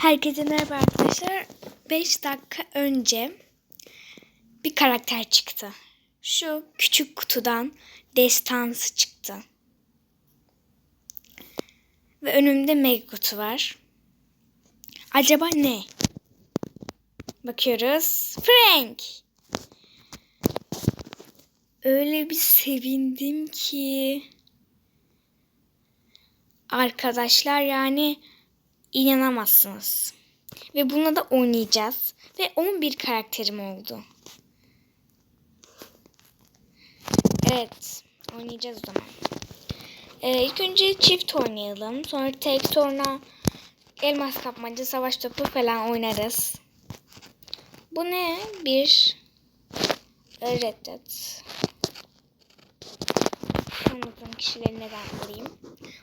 Herkese merhaba arkadaşlar. 5 dakika önce bir karakter çıktı. Şu küçük kutudan destansı çıktı. Ve önümde mega kutu var. Acaba ne? Bakıyoruz. Frank. Öyle bir sevindim ki. Arkadaşlar yani inanamazsınız. Ve buna da oynayacağız. Ve 11 karakterim oldu. Evet. Oynayacağız o zaman. Ee, ilk önce çift oynayalım. Sonra tek sonra elmas kapmaca, savaş topu falan oynarız. Bu ne? Bir reddet. Anladım kişileri neden alayım.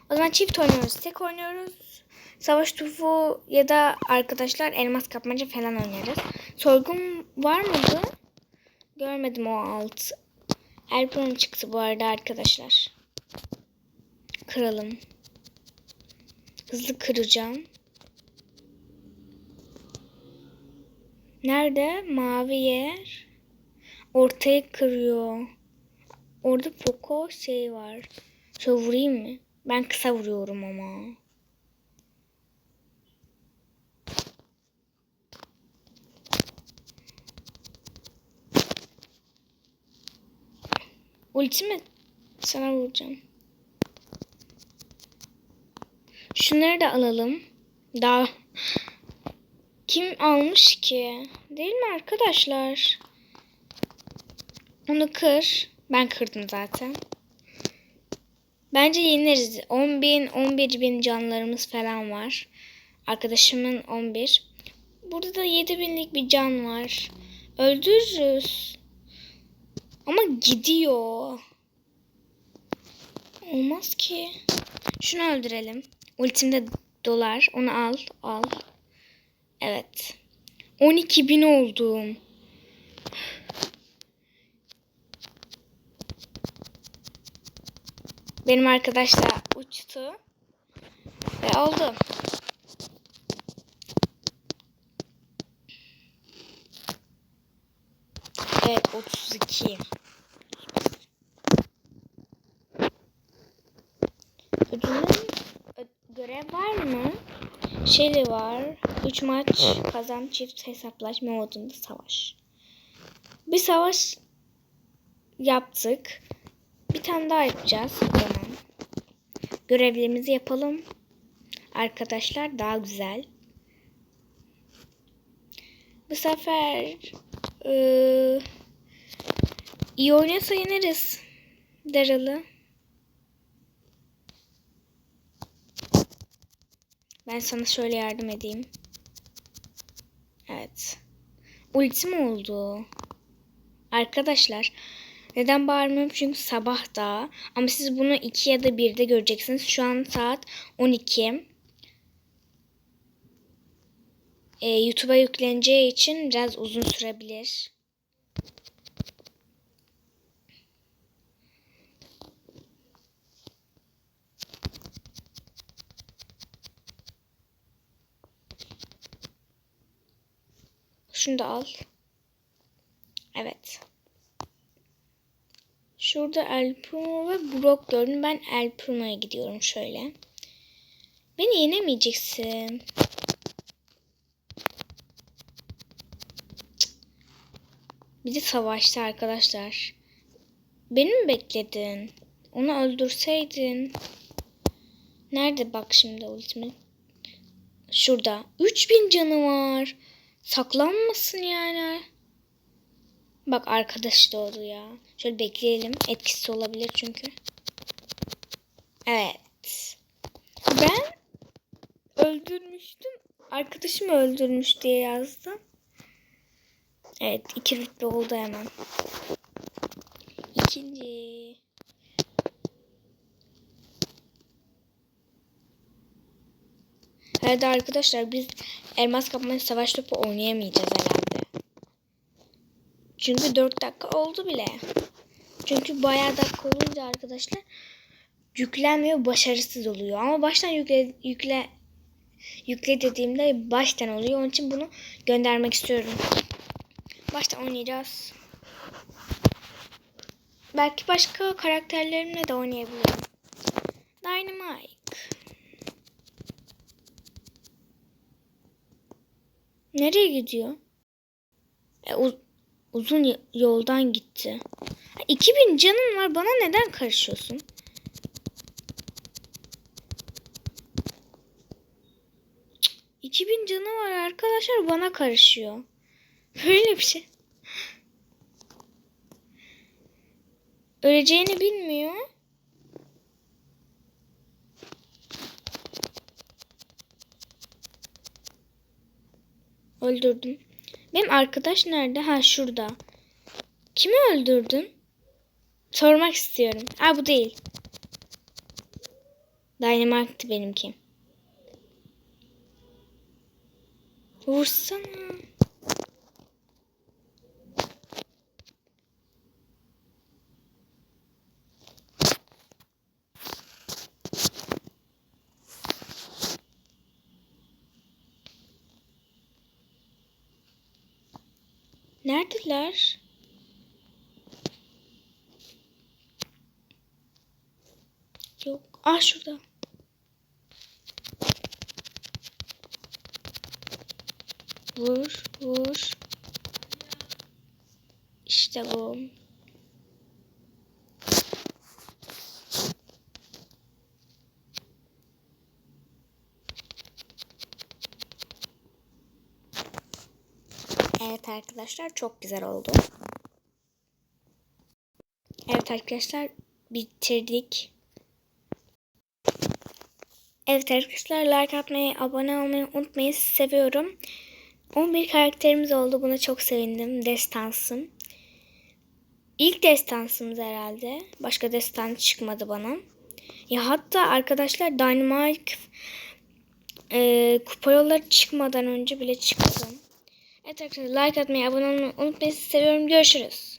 O zaman çift oynuyoruz. Tek oynuyoruz. Savaş topu ya da arkadaşlar elmas kapmaca falan oynarız. Sorgun var mıydı? Görmedim o alt. Elpron çıktı bu arada arkadaşlar. Kıralım. Hızlı kıracağım. Nerede? Mavi yer. Ortaya kırıyor. Orada Poco şey var. Şöyle vurayım mı? Ben kısa vuruyorum ama. Ultimi sana vuracağım. Şunları da alalım. Daha kim almış ki? Değil mi arkadaşlar? Onu kır. Ben kırdım zaten. Bence yeneriz. 10 bin, 11 bin canlarımız falan var. Arkadaşımın 11. Burada da 7 binlik bir can var. Öldürürüz. Ama gidiyor. Olmaz ki. Şunu öldürelim. Ultimde dolar. Onu al. Al. Evet. 12 bin oldum. Benim arkadaş da uçtu. Ve oldu. Evet 32. Ödülün görev var mı? Şey de var. 3 maç kazan çift hesaplaşma modunda savaş. Bir savaş yaptık. Bir tane daha yapacağız. Tamam. Görevlerimizi yapalım. Arkadaşlar daha güzel. Bu sefer ee, iyi oynasa yeneriz. Daryl'ı. Ben sana şöyle yardım edeyim. Evet. Ultim oldu. Arkadaşlar neden bağırmıyorum? Çünkü sabah da. Ama siz bunu 2 ya da 1'de göreceksiniz. Şu an saat 12. Ee, YouTube'a yükleneceği için biraz uzun sürebilir. Şunu da al. Evet. Şurada El Primo ve Brock gördüm. Ben El Primo'ya gidiyorum şöyle. Beni yenemeyeceksin. Bir de savaştı arkadaşlar. Beni mi bekledin? Onu öldürseydin. Nerede bak şimdi ultimate? Şurada. 3000 canı var. Saklanmasın yani. Bak arkadaş doğdu ya. Şöyle bekleyelim. Etkisi olabilir çünkü. Evet. Ben öldürmüştüm. Arkadaşım öldürmüş diye yazdım. Evet. iki rütbe oldu hemen. İkinci. Evet arkadaşlar biz elmas kapmaca savaş topu oynayamayacağız herhalde. Çünkü 4 dakika oldu bile. Çünkü bayağı dakika olunca arkadaşlar yüklenmiyor başarısız oluyor. Ama baştan yükle, yükle Yükle dediğimde baştan oluyor. Onun için bunu göndermek istiyorum. Baştan oynayacağız. Belki başka karakterlerimle de oynayabilirim. Dynamite. Nereye gidiyor? E, u- uzun yoldan gitti. Ha, 2000 canın var. Bana neden karışıyorsun? Cık, 2000 canı var arkadaşlar bana karışıyor. Böyle bir şey. Öleceğini bilmiyor. Öldürdüm. Benim arkadaş nerede? Ha şurada. Kimi öldürdün? Sormak istiyorum. Ha bu değil. Dynamite'ti benimki. Vursana. Neredeler? Yok. Ah şurada. Vur, vur. İşte bu. Evet arkadaşlar çok güzel oldu. Evet arkadaşlar bitirdik. Evet arkadaşlar like atmayı, abone olmayı unutmayın. Seviyorum. 11 karakterimiz oldu. Buna çok sevindim. Destansım. İlk destansımız herhalde. Başka destan çıkmadı bana. Ya hatta arkadaşlar Dynamite e, kupa yolları çıkmadan önce bile çıktım. Evet arkadaşlar like atmayı, abone olmayı unutmayın. Sizi seviyorum. Görüşürüz.